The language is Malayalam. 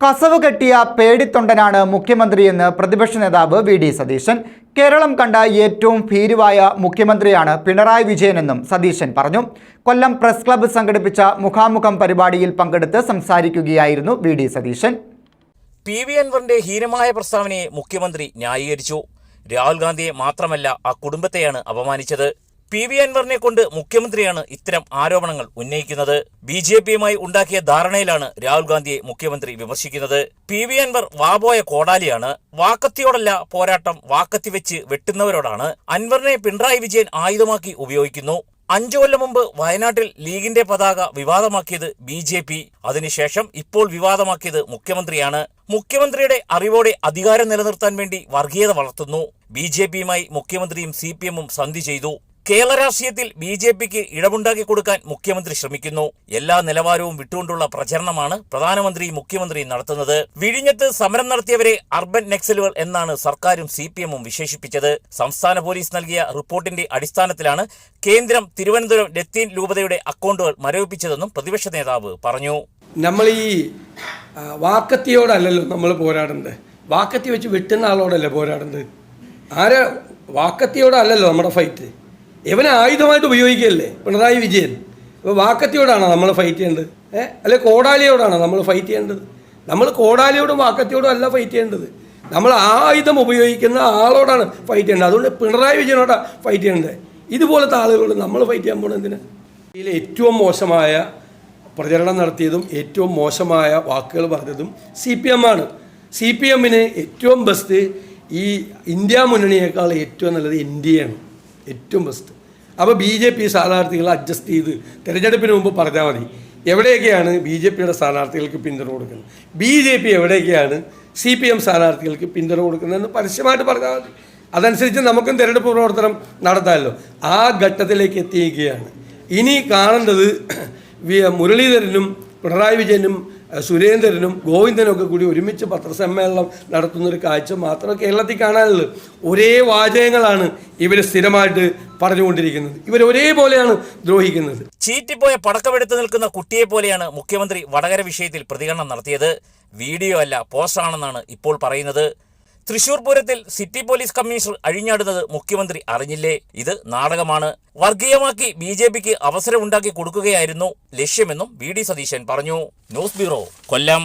കസവ് കെട്ടിയ പേടിത്തൊണ്ടനാണ് മുഖ്യമന്ത്രിയെന്ന് പ്രതിപക്ഷ നേതാവ് വി ഡി സതീശൻ. കേരളം കണ്ട ഏറ്റവും ഭീരുവായ മുഖ്യമന്ത്രിയാണ് പിണറായി വിജയനെന്നും സതീശൻ പറഞ്ഞു. കൊല്ലം പ്രസ് ക്ലബ്ബ് സംഘടിപ്പിച്ച മുഖാമുഖം പരിപാടിയിൽ പങ്കെടുത്ത് സംസാരിക്കുകയായിരുന്നു V D Satheesan. P V അൻവറിന്റെ ഹീനമായ പ്രസ്താവനയെ മുഖ്യമന്ത്രി ന്യായീകരിച്ചു. രാഹുൽ ഗാന്ധിയെ മാത്രമല്ല ആ കുടുംബത്തെയാണ് അപമാനിച്ചത്. പി വി അൻവറിനെ കൊണ്ട് മുഖ്യമന്ത്രിയാണ് ഇത്തരം ആരോപണങ്ങൾ ഉന്നയിക്കുന്നത്. ബി ജെ പിയുമായി ഉണ്ടാക്കിയ ധാരണയിലാണ് രാഹുൽ ഗാന്ധിയെ മുഖ്യമന്ത്രി വിമർശിക്കുന്നത്. പി വി അൻവർ വാബോയ കോടാലിയാണ്. വാക്കത്തിയോടല്ല പോരാട്ടം വാക്കത്തി വെച്ച് വെട്ടുന്നവരോടാണ് അൻവറിനെ പിണറായി വിജയൻ ആയുധമാക്കി ഉപയോഗിക്കുന്നു. അഞ്ചു കൊല്ലം മുമ്പ് വയനാട്ടിൽ ലീഗിന്റെ പതാക വിവാദമാക്കിയത് ബി ജെ പി. അതിനുശേഷം ഇപ്പോൾ വിവാദമാക്കിയത് മുഖ്യമന്ത്രിയാണ്. മുഖ്യമന്ത്രിയുടെ അറിവോടെ അധികാരം നിലനിർത്താൻ വേണ്ടി വർഗീയത വളർത്തുന്നു. ബി ജെ പിയുമായി മുഖ്യമന്ത്രിയും സി പി എമ്മും സന്ധി ചെയ്തു. കേരള രാഷ്ട്രീയത്തിൽ ബി ജെ പിക്ക് ഇടമുണ്ടാക്കി കൊടുക്കാൻ മുഖ്യമന്ത്രി ശ്രമിക്കുന്നു. എല്ലാ നിലവാരവും വിട്ടുകൊണ്ടുള്ള പ്രചരണമാണ് പ്രധാനമന്ത്രി മുഖ്യമന്ത്രി നടത്തുന്നത്. വിഴിഞ്ഞത്ത് സമരം നടത്തിയവരെ അർബൻ നക്സലുകൾ എന്നാണ് സർക്കാരും സി പി എമ്മും വിശേഷിപ്പിച്ചത്. സംസ്ഥാന പോലീസ് നൽകിയ റിപ്പോർട്ടിന്റെ അടിസ്ഥാനത്തിലാണ് കേന്ദ്രം തിരുവനന്തപുരം ലത്തീൻ രൂപതയുടെ അക്കൗണ്ടുകൾ മരവിപ്പിച്ചതെന്നും പ്രതിപക്ഷ നേതാവ് പറഞ്ഞു. നമ്മൾ ഈ വാക്കത്തിയോടല്ലോ വാക്കത്തിയോടല്ലല്ലോ നമ്മൾ പോരാടുന്നത്. വാക്കത്തി വെച്ച് വെട്ടുന്ന ആളോടല്ലേ പോരാടുന്നത്? ആരെ വാക്കത്തിയോടല്ലല്ലോ നമ്മുടെ ഫൈറ്റ് ഇവനെ ആയുധമായിട്ട് ഉപയോഗിക്കുകയല്ലേ? പിണറായി വിജയൻ. ഇപ്പോൾ വാക്കത്തിയോടാണോ നമ്മൾ ഫൈറ്റ് ചെയ്യേണ്ടത്? ഏഹ് അല്ലെ കോടാലിയോടാണോ നമ്മൾ ഫൈറ്റ് ചെയ്യേണ്ടത്? നമ്മൾ കോടാലിയോടും വാക്കത്തിയോടും അല്ല ഫൈറ്റ് ചെയ്യേണ്ടത്. നമ്മൾ ആയുധം ഉപയോഗിക്കുന്ന ആളോടാണ് ഫൈറ്റ് ചെയ്യേണ്ടത്. അതുകൊണ്ട് പിണറായി വിജയനോടാണ് ഫൈറ്റ് ചെയ്യേണ്ടത്. ഇതുപോലത്തെ ആളുകളോട് നമ്മൾ ഫൈറ്റ് ചെയ്യാൻ പോകണം എന്തിനാണ് ഇതിൽ ഏറ്റവും മോശമായ പ്രചരണം നടത്തിയതും ഏറ്റവും മോശമായ വാക്കുകൾ പറഞ്ഞതും സി പി എം ആണ്. സി പി എമ്മിന് ഏറ്റവും ബെസ്റ്റ് ഈ ഇന്ത്യ മുന്നണിയേക്കാൾ ഏറ്റവും നല്ലത് എൻ ഡി എ ആണ്. ഏറ്റവും ബെസ്റ്റ് അപ്പോൾ ബി ജെ പി സ്ഥാനാർത്ഥികൾ അഡ്ജസ്റ്റ് ചെയ്ത് തിരഞ്ഞെടുപ്പിന് മുമ്പ് പറഞ്ഞാൽ മതി. എവിടെയൊക്കെയാണ് ബി ജെ പിയുടെ സ്ഥാനാർത്ഥികൾക്ക് പിന്തുണ കൊടുക്കുന്നത്? ബി ജെ പി എവിടെയൊക്കെയാണ് സി പി എം സ്ഥാനാർത്ഥികൾക്ക് പിന്തുണ കൊടുക്കുന്നതെന്ന് പരസ്യമായിട്ട് പറഞ്ഞാൽ മതി. അതനുസരിച്ച് നമുക്കും തിരഞ്ഞെടുപ്പ് പ്രവർത്തനം നടത്താമല്ലോ ആ ഘട്ടത്തിലേക്ക് എത്തിയിരിക്കുകയാണ്. ഇനി കാണേണ്ടത് മുരളീധരനും പിണറായി വിജയനും സുരേന്ദ്രനും ഗോവിന്ദനും ഒക്കെ കൂടി ഒരുമിച്ച് പത്രസമ്മേളനം നടത്തുന്നൊരു കാഴ്ച മാത്രമേ കേരളത്തിൽ കാണാനുള്ളൂ. ഒരേ വാചകങ്ങളാണ് ഇവർ സ്ഥിരമായിട്ട് പറഞ്ഞുകൊണ്ടിരിക്കുന്നത്. ഇവർ ഒരേപോലെയാണ് ദ്രോഹിക്കുന്നത്. ചീറ്റിപ്പോയ പടക്കമെടുത്ത് നിൽക്കുന്ന കുട്ടിയെ പോലെയാണ് മുഖ്യമന്ത്രി വടകര വിഷയത്തിൽ പ്രതികരണം നടത്തിയത്. വീഡിയോ അല്ല പോസ്റ്റാണെന്നാണ് ഇപ്പോൾ പറയുന്നത്. തൃശൂർ പൂരത്തിൽ സിറ്റി പോലീസ് കമ്മീഷണർ അഴിഞ്ഞാടുന്നത് മുഖ്യമന്ത്രി അറിഞ്ഞില്ലേ? ഇത് നാടകമാണ്. വർഗീയമാക്കി ബി ജെ പിക്ക് അവസരമുണ്ടാക്കി കൊടുക്കുകയായിരുന്നു ലക്ഷ്യമെന്നും വി ഡി സതീശൻ പറഞ്ഞു. News bureau Kollam.